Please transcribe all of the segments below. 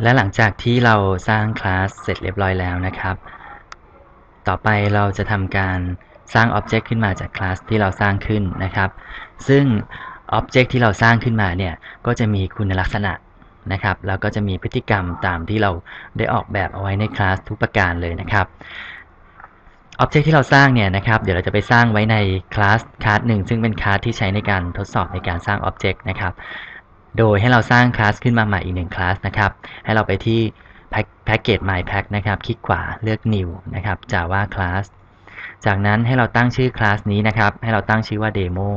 และหลังจากที่เราสร้างคลาสเสร็จเรียบร้อยแล้วนะครับ ต่อไปเราจะทำการสร้างอ็อบเจกต์ขึ้นมาจากคลาสที่เราสร้างขึ้นนะครับ ซึ่งอ็อบเจกต์ที่เราสร้างขึ้นมาเนี่ย ก็จะมีคุณลักษณะนะครับ แล้วก็จะมีพฤติกรรมตามที่เราได้ออกแบบเอาไว้ในคลาสทุกประการเลยนะครับอ็อบเจกต์ที่เราสร้างเนี่ยนะครับ เดี๋ยวเราจะไปสร้างไว้ในคลาสคลาสหนึ่งซึ่งเป็นคลาสที่ใช้ในการทดสอบในการสร้างอ็อบเจกต์นะครับ โดยให้เราสร้างคลาสขึ้นมาใหม่อีกหนึ่งคลาสนะครับ ให้เราไปที่ Package My Pack นะครับ คลิกขวาเลือก New นะครับ Java Class จากนั้นให้เราตั้งชื่อคลาสนี้นะครับ ให้เราตั้งชื่อว่า Demo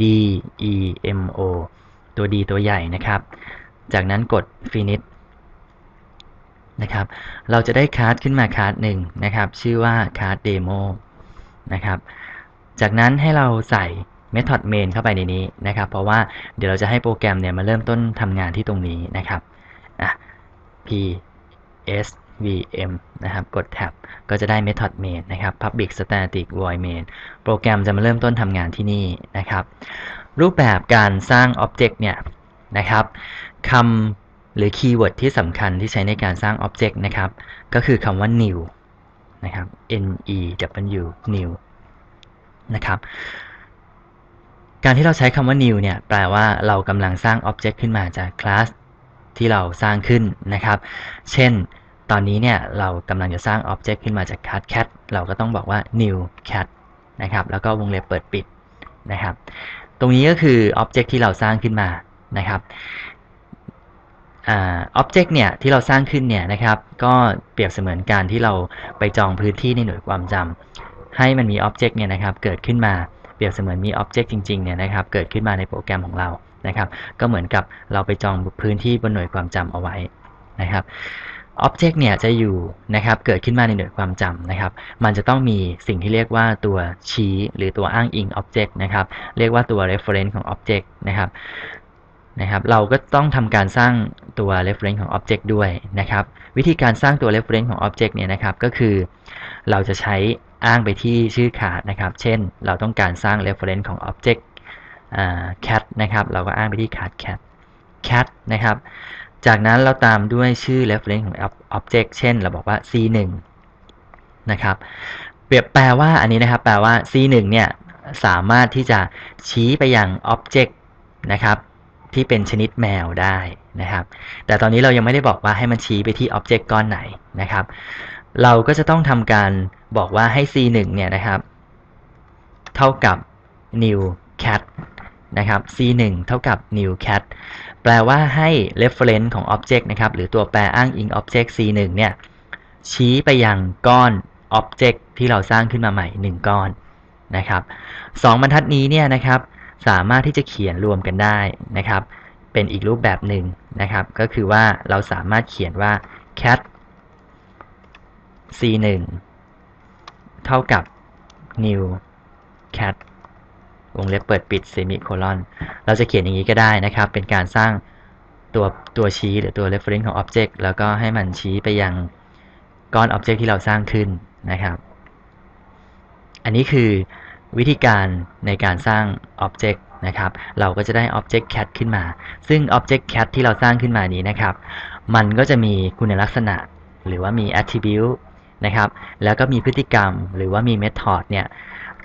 D E M O ตัว D ตัวใหญ่นะครับ จากนั้นกด Finish นะครับ เราจะได้คลาสขึ้นมาคลาสหนึ่งนะครับ ชื่อว่าคลาส Demo นะครับ จากนั้นให้เราใส่ method main เข้าไปในนี้นะครับ เพราะว่าเดี๋ยวเราจะให้โปรแกรมเนี่ยมาเริ่มต้นทำงานที่ตรงนี้นะครับอะ p s v m นะครับ กด tab ก็จะได้ method main นะครับ public static void main โปรแกรมจะมาเริ่มต้นทำงานที่นี่นะครับ รูปแบบการสร้าง object เนี่ยนะครับคำหรือคีย์เวิร์ดที่สำคัญที่ใช้ในการสร้าง object นะครับ ก็คือคำว่า new นะครับ n e w new นะครับ การที่เราใช้คำว่า new เนี่ยแปลว่าเรากำลังสร้าง object ขึ้นมาจากคลาสที่เราสร้างขึ้นนะครับ เช่น ตอนนี้เนี่ยเรากำลังจะสร้าง object ขึ้นมาจาก cat cat เราก็ต้องบอกว่า new cat นะครับ แล้วก็วงเล็บเปิดปิดนะครับ ตรงนี้ก็คือ object ที่เราสร้างขึ้นมานะครับอ็อบเจกต์เนี่ยที่เราสร้างขึ้นเนี่ยนะครับก็เปรียบเสมือนการที่เราไปจองพื้นที่ในหน่วยความจำให้มันมีอ็อบเจกต์เนี่ยนะครับเกิดขึ้นมา เปรียบเสมือนมีอ็อบเจกต์จริงๆเนี่ยนะครับเกิดขึ้นมาในโปรแกรมของเรานะครับก็เหมือนกับเราไปจองพื้นที่บนหน่วยความจำเอาไว้นะครับอ็อบเจกต์เนี่ยจะอยู่นะครับเกิดขึ้นมาในหน่วยความจำนะครับ มันจะต้องมีสิ่งที่เรียกว่าตัวชี้หรือตัวอ้างอิงอ็อบเจกต์นะครับเรียกว่าตัว reference ของอ็อบเจกต์นะครับนะครับ เราก็ต้องทำการสร้างตัว reference ของ object ด้วยนะครับ วิธีการสร้างตัว reference ของ object เนี่ยนะครับ ก็คือเราจะใช้อ้างไปที่ชื่อขาดนะครับ เช่น เราต้องการสร้าง reference ของ object cat นะครับ เราก็อ้างไปที่ขาด cat cat นะครับ จากนั้นเราตามด้วยชื่อ reference ของ object เช่น เราบอกว่า c1 นะครับเปรียบแปลว่าอันนี้นะครับ แปลว่า c1 เนี่ย สามารถที่จะชี้ไปยัง object นะครับที่เป็นชนิดแมวได้นะครับ แต่ตอนนี้เรายังไม่ได้บอกว่าให้มันชี้ไปที่อ็อบเจกต์ก้อนไหนนะครับ เราก็จะต้องทำการบอกว่าให้ c1 เนี่ยนะครับ เท่ากับ new cat นะครับ c1 เท่ากับ new cat แปลว่าให้ reference ของ object นะครับ หรือตัวแปรอ้างอิง object c1 เนี่ย ชี้ไปยังก้อน object ที่เราสร้างขึ้นมาใหม่ 1 ก้อนนะครับสองบรรทัดนี้เนี่ยนะครับ สามารถที่จะเขียนรวมกันได้นะครับ เป็นอีกรูปแบบหนึ่งนะครับ ก็คือว่าเราสามารถเขียนว่า cat c1 เท่ากับ new cat วงเล็บเปิดปิดเซมิโคลอนเราจะเขียนอย่างนี้ก็ได้นะครับ เป็นการสร้างตัวตัวชี้หรือตัว reference ของ object แล้วก็ให้มันชี้ไปยังก้อน object ที่เราสร้างขึ้นนะครับ อันนี้คือวิธีการในการสร้าง Object นะครับ เราก็จะได้ Object Cat ขึ้นมา ซึ่ง Object Cat ที่เราสร้างขึ้นมานี้นะครับ มันก็จะมีคุณลักษณะหรือว่ามี Attribute นะครับ แล้วก็มีพฤติกรรมหรือว่ามี Method เนี่ย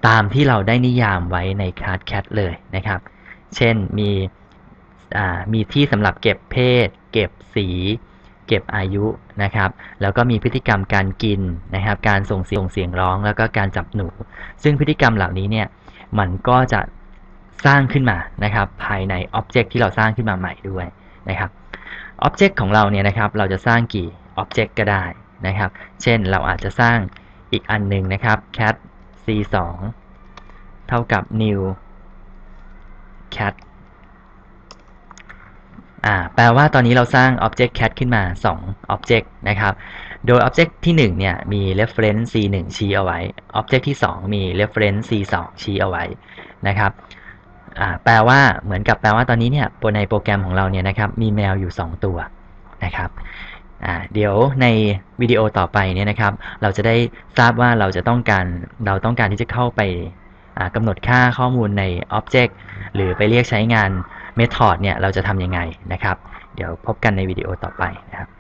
ตามที่เราได้นิยามไว้ใน Card Cat เลยนะครับ เช่นมีมีที่สำหรับเก็บเพศ เก็บสี เก็บอายุนะครับ แล้วก็มีพฤติกรรมการกินนะครับ การส่งเสียงเสียงร้อง แล้วก็การจับหนู ซึ่งพฤติกรรมเหล่านี้เนี่ยมันก็จะสร้างขึ้นมานะครับ ภายในอ็อบเจกต์ที่เราสร้างขึ้นมาใหม่ด้วยนะครับอ็อบเจกต์ของเราเนี่ยนะครับ เราจะสร้างกี่อ็อบเจกต์ก็ได้ นะครับ เช่นเราอาจจะสร้างอีกอันหนึ่งนะครับ cat c2 เท่ากับ new cat อ่าแปลว่าตอนนี้เราสร้าง Object Cat ขึ้นมา 2 Object นะครับ โดย Object ที่ 1 เนี่ย มี reference c1 ชี้เอาไว้ Object ที่ 2 มี reference c2 ชี้เอาไว้นะครับอ่าแปลว่าเหมือนกับแปลว่าตอนนี้เนี่ยในโปรแกรมของเราเนี่ยนะครับ มีแมวอยู่ 2 ตัวนะครับ อ่าเดี๋ยวในวิดีโอต่อไปเนี่ยนะครับ เราจะได้ทราบว่าเราจะต้องการเราต้องการที่จะเข้าไปกำหนดค่าข้อมูลใน Object หรือไปเรียกใช้งานเมธอดเนี่ยเราจะทำยังไงนะครับ เดี๋ยวพบกันในวิดีโอต่อไปนะครับ